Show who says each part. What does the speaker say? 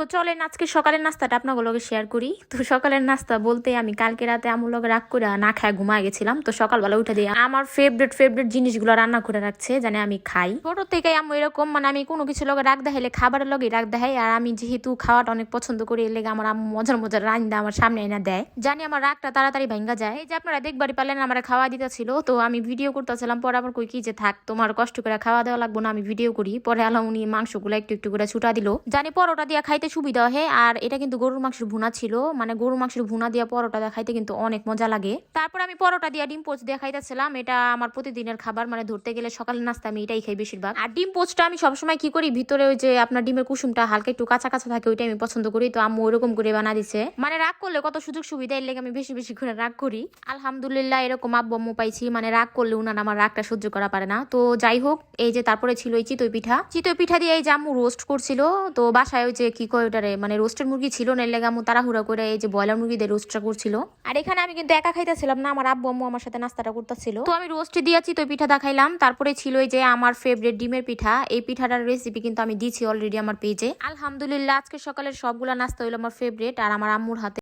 Speaker 1: তো চলেন, আজকে সকালের নাস্তাটা আপনাগুলোকে শেয়ার করি। তো সকালের নাস্তা বলতে আমি কালকে রাতে আমুর লগে রাগ করে না খায় ঘুমায় গেছিলাম, তো সকালবেলা উঠে দিয়ে আমার ফেভারিট ফেভারিট জিনিসগুলো রান্না করে রাখছে, জানে আমি খাই। ছোট থেকে আমি এরকম মানে আমি কোনো কিছু লগে রাগ দেখাইলে, খাবারের লগে রাগ দেখাই, আর আমি যেহেতু খাওয়াটা অনেক পছন্দ করি, এর লেগে আমার মজার মজার রান্না আমার সামনে এনে দেয়। জানি আমার রাগটা তাড়াতাড়ি ভাঙ্গা যায়। এই যে আপনারা দেখবারই পারলেন, আমার খাওয়া দিতেছিল, তো আমি ভিডিও করতেছিলাম, পরে আবার কই কি যে থাক, তোমার কষ্ট করে খাওয়া দেওয়া লাগবো না, আমি ভিডিও করি। পরে আলাম উনি মাংসগুলো একটু একটু করে ছুটা দিল। জানি পরোটা দিয়ে খাইতে সুবিধা হয় আর এটা কিন্তু গরুর মাংসের ভুনা ছিল। মানে গরুর মাংসের ভুনা দিয়ে পরোটা দিয়ে খাইতে কিন্তু অনেক মজা লাগে। তারপর আমি পরোটা দিয়ে ডিম পোচ দিয়ে খাইতেছিলাম এটা আমার প্রতিদিনের খাবার মানে ধরতে গেলে সকালের নাস্তা আমি এটাই খাই বেশিরভাগ। আর ডিম পোচটা আমি সবসময় কি করি, ভিতরে ওই যে আপনার ডিমের কুসুমটা হালকা একটু কাঁচা কাঁচা থাকে ওইটা আমি পছন্দ করি। তো আম্মু ওরকম করে বানা দিছে। মানে রাগ করলে কত সুযোগ সুবিধা, এর লেগে আমি বেশি বেশি করে রাগ করি। আলহামদুলিল্লাহ এরকম আব্বু আম্মু পাইছি। মানে রাগ করলে উনার আমার রাগটা সহ্য করা পারে না। তো যাই হোক, এই যে তারপরে ছিল এই চিতই পিঠা। চিতই পিঠা দিয়ে এই যে আম্মু রোস্ট করছিল, তো বাসায় ওই যে কি কয় ওটারে মানে রোস্টের মুরগি ছিল না এর লেগে আমি তাড়াহুড়া করে এই যে ব্রয়লার মুরগি দিয়ে রোস্টটা করছিল। আর এখানে আমি কিন্তু একা খাইতেছিলাম না আমার আব্বু আম্মু আমার সাথে নাস্তাটা করতেছিল। তো আমি রোস্ট দিয়েছি তো পিঠা দেখাইলাম তারপরে ছিল এই যে আমার ফেভারিট ডিমের পিঠা। এই পিঠাটার রেসিপি কিন্তু আমি দিছি অলরেডি আমার পেজে আলহামদুলিল্লাহ আজকে সকালের সবগুলা নাস্তা হইল আমার ফেভারিট আর আমার আম্মুর হাতে